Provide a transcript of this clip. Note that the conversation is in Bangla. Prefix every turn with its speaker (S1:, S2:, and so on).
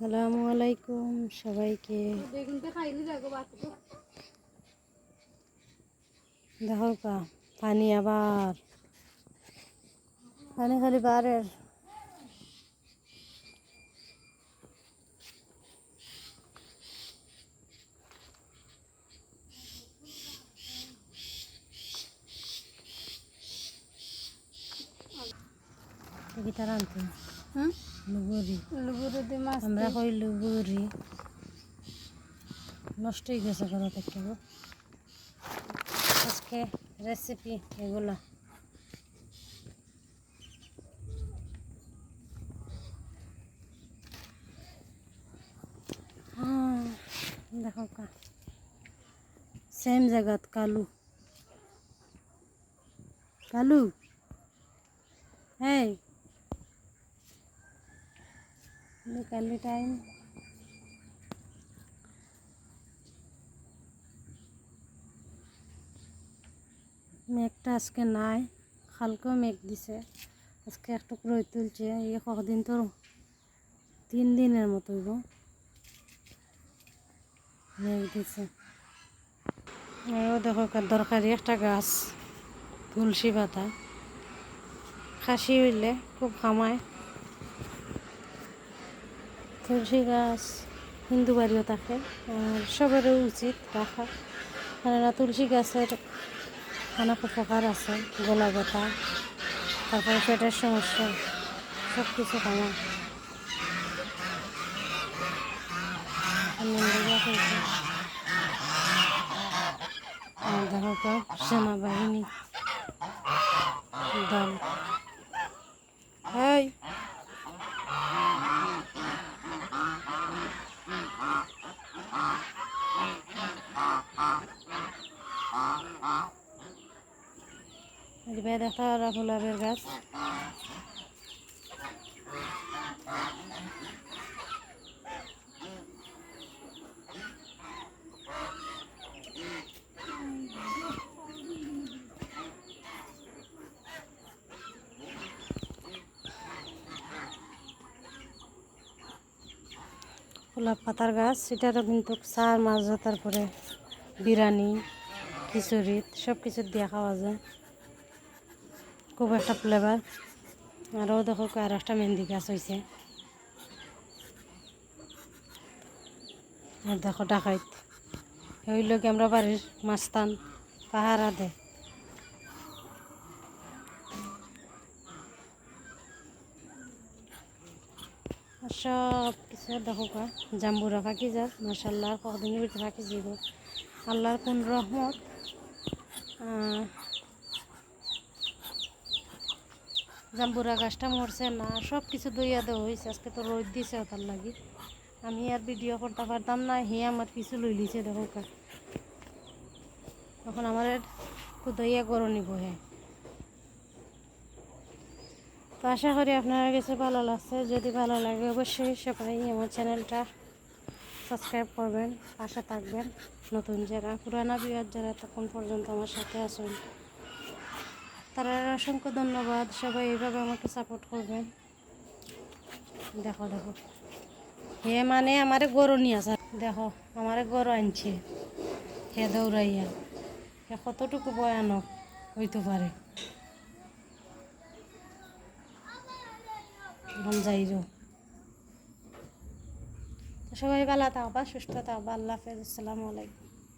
S1: আসসালামু আলাইকুম সবাইকে। দেখো কা পানি আবার। পানি খালি বারের।
S2: হুম?
S1: লুগুরি
S2: লুগুরে দিয়ে মাছ
S1: আমরা কই লুগুরি নষ্ট হয়ে গেছে ঘর থেকে। আজকে রেসিপি এগুলা। দেখো কা। সেম জায়গাত কালু। কালু? এই বিকালি টাইম মেঘটা আজকে নাই, কালকেও মেঘ দিছে। আজকে একটু রোদ তুলছে, এই কদিন তো তিন দিনের মতো মেঘ দিছে। আরও দেখো দরকারি একটা গাছ, তুলসী পাতা। খাসি হইলে খুব কামায়। তুলসী গাছ, হিন্দু বাড়িও থাকে, আর সবারও উচিত রাখা। কেননা তুলসী গাছের অনেক উপকার আছে গলা ব্যথা তারপরে পেটের সমস্যা সব কিছু তো সেনাবাহিনী, দল। এই এদিকে দেখা গোলাপের গাছ। গোলাপ পাতার গাছ এটারও কিন্তু চার মাছ তারপরে বিরিয়ানি খিচুড়ি সব কিছু দিয়ে খাওয়া যায়। খুব একটা ফ্লেভার আরও দেখো আর একটা মেহেন্দি গাছ হয়েছে আর দেখো ডাকাইত। হইল কি আমরা বাড়ির মাস্তান পাহারা দে। আর সব কিছু দেখো কা জাম্বুরা ফাঁকি যাক মাসাল্লাহ কদিনের ভিতরে ফাঁকি যাব আল্লাহর কোন রহমত। জাম্বুরা গাছটা মরছে না সব কিছু দইয়া দেওয়া হয়েছে আজকে তো রোদ দিছে তার লাগি। আমি আর ভিডিও করতে পারতাম না, হে আমার কিছু লই লিছে দেখো তখন আমার দইয়া গরম নিব হে। তো আশা করি আপনারা কাছে ভালো লাগছে। যদি ভালো লাগে অবশ্যই সবাই আমার চ্যানেলটা সাবস্ক্রাইব করবেন, পাশে থাকবেন। নতুন যারা, পুরানা বিয়ার যারা তখন পর্যন্ত আমার সাথে আসুন তারা অসংখ্য ধন্যবাদ। সবাই এইভাবে আমাকে সাপোর্ট করবেন। দেখো দেখো। হে মানে আমারে গরু নিয়ে আসা। দেখো, আমারে গরু আনছে। হে দৌড়াইয়া। হে কতটুকু ভয়ানক হইতে পারে। যাইরো সবাই ভালো থাকবা, সুস্থ থাকবা। আল্লাহ হাফেজ। আসসালামু আলাইকুম।